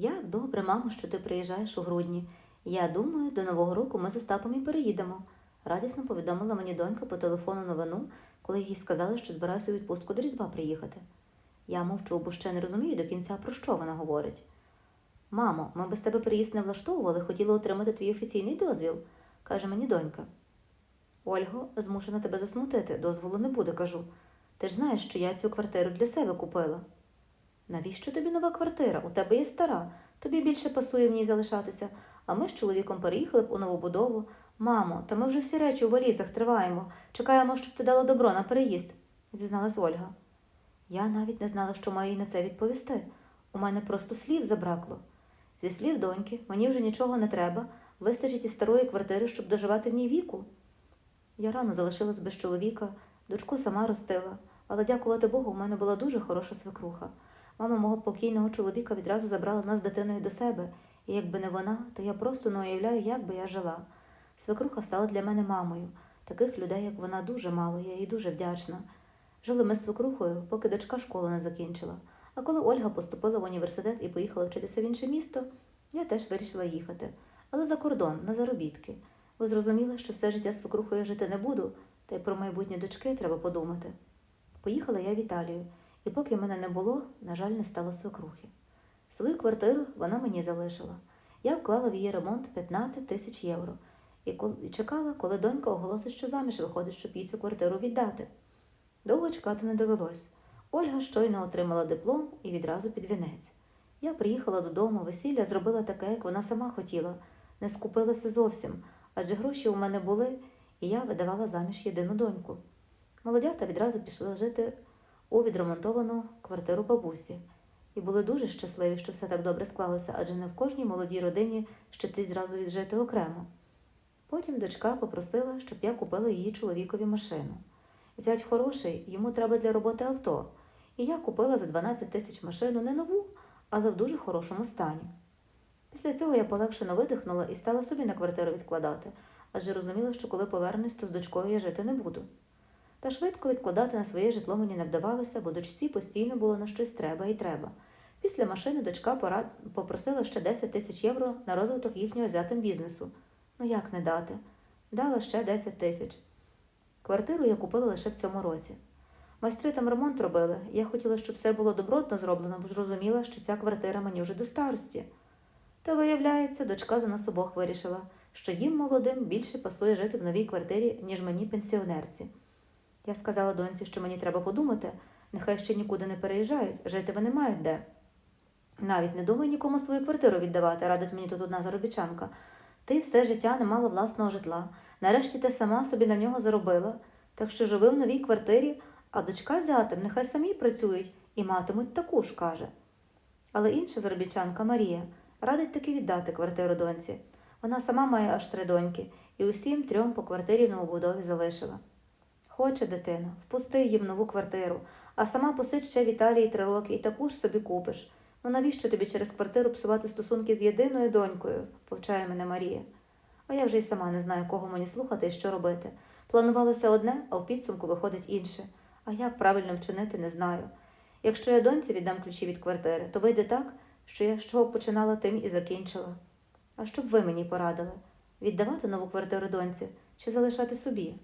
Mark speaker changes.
Speaker 1: Як добре, мамо, що ти приїжджаєш у грудні. Я думаю, до Нового року ми з Остапом і переїдемо. Радісно повідомила мені донька по телефону новину, коли їй сказали, що збираюся у відпустку до Різдва приїхати. Я мовчу, бо ще не розумію до кінця, про що вона говорить. Мамо, ми без тебе приїзд не влаштовували, хотіли отримати твій офіційний дозвіл, каже мені донька. Ольго, змушена тебе засмутити, дозволу не буде, кажу. Ти ж знаєш, що я цю квартиру для себе купила. Навіщо тобі нова квартира? У тебе є стара. Тобі більше пасує в ній залишатися. А ми з чоловіком переїхали б у нову будову. Мамо, та ми вже всі речі у валізах триваємо. Чекаємо, щоб ти дала добро на переїзд, зізналась Ольга. Я навіть не знала, що маю їй на це відповісти. У мене просто слів забракло. Зі слів доньки, мені вже нічого не треба, вистачить і старої квартири, щоб доживати в ній віку. Я рано залишилась без чоловіка, дочку сама ростила, але, дякувати Богу, у мене була дуже хороша свекруха. Мама мого покійного чоловіка відразу забрала нас з дитиною до себе, і якби не вона, то я просто не уявляю, як би я жила. Свекруха стала для мене мамою. Таких людей, як вона, дуже мало, я їй дуже вдячна. Жили ми з свекрухою, поки дочка школу не закінчила. А коли Ольга поступила в університет і поїхала вчитися в інше місто, я теж вирішила їхати, але за кордон, на заробітки. Ви зрозуміли, що все життя свекрухою жити не буду, та й про майбутнє дочки треба подумати. Поїхала я в Італію, і поки мене не було, на жаль, не стало свекрухи. Свою квартиру вона мені залишила. Я вклала в її ремонт 15 тисяч євро і, чекала, коли донька оголосить, що заміж виходить, щоб їй цю квартиру віддати. Довго чекати не довелось. Ольга щойно отримала диплом і відразу під вінець. Я приїхала додому, весілля зробила таке, як вона сама хотіла, не скупилася зовсім, адже гроші у мене були, і я видавала заміж єдину доньку. Молодята відразу пішли жити у відремонтовану квартиру бабусі і були дуже щасливі, що все так добре склалося, адже не в кожній молодій родині щастить зразу віджити окремо. Потім дочка попросила, щоб я купила її чоловікові машину. Зять хороший, йому треба для роботи авто, і я купила за 12 тисяч машину не нову, але в дуже хорошому стані. Після цього я полегшено видихнула і стала собі на квартиру відкладати, адже розуміла, що коли повернусь, то з дочкою я жити не буду. Та швидко відкладати на своє житло мені не вдавалося, бо дочці постійно було на щось треба і треба. Після машини дочка пора... попросила ще 10 тисяч євро на розвиток їхнього зятим бізнесу. Ну як не дати? Дала ще 10 тисяч. Квартиру я купила лише в цьому році. Майстри там ремонт робили. Я хотіла, щоб все було добротно зроблено, бо ж розуміла, що ця квартира мені вже до старості. Та виявляється, дочка за нас обох вирішила, що їм молодим більше пасує жити в новій квартирі, ніж мені пенсіонерці. Я сказала доньці, що мені треба подумати, нехай ще нікуди не переїжджають, жити вони мають де. Навіть не думай нікому свою квартиру віддавати, радить мені тут одна заробітчанка. Ти все життя не мала власного житла. Нарешті ти сама собі на нього заробила, так що живи в новій квартирі, а дочка з зятем нехай самі працюють і матимуть таку ж, каже. Але інша заробітчанка Марія радить таки віддати квартиру доньці. Вона сама має аж три доньки і усім трьом по квартирі в новобудові залишила. Хоче дитина, впусти її в нову квартиру, а сама посидь ще в Італії три роки і таку ж собі купиш. Ну навіщо тобі через квартиру псувати стосунки з єдиною донькою, повчає мене Марія. А я вже й сама не знаю, кого мені слухати і що робити. Планувалося одне, а в підсумку виходить інше. А як правильно вчинити, не знаю. Якщо я доньці віддам ключі від квартири, то вийде так, що я з чого починала, тим і закінчила. А що б ви мені порадили? Віддавати нову квартиру доньці чи залишати собі?